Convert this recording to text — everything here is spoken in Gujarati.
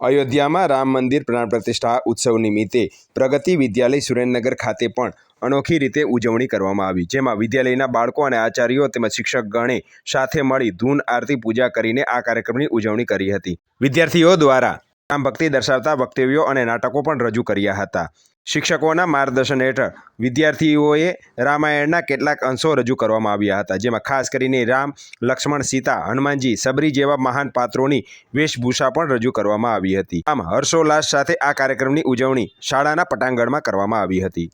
અયોધ્યામાં રામ મંદિર પ્રાણ પ્રતિષ્ઠા ઉત્સવ નિમિત્તે પ્રગતિ વિદ્યાલય સુરેન્દ્રનગર ખાતે પણ અનોખી રીતે ઉજવણી કરવામાં આવી. જેમાં વિદ્યાલયના બાળકો અને આચાર્યો તેમજ શિક્ષકગણે સાથે મળી ધૂન આરતી પૂજા કરીને આ કાર્યક્રમની ઉજવણી કરી હતી. વિદ્યાર્થીઓ દ્વારા રામ ભક્તિ દર્શાવતા વક્તવ્યો અને નાટકો પણ રજૂ કર્યા હતા. શિક્ષકોના માર્ગદર્શન હેઠળ વિદ્યાર્થીઓએ રામાયણના કેટલાક અંશો રજૂ કરવામાં આવ્યા હતા, જેમાં ખાસ કરીને રામ, લક્ષ્મણ, સીતા, હનુમાનજી, સબરી જેવા મહાન પાત્રોની વેશભૂષા પણ રજૂ કરવામાં આવી હતી. આમ હર્ષોલ્લાસ સાથે આ કાર્યક્રમની ઉજવણી શાળાના પટાંગણમાં કરવામાં આવી હતી.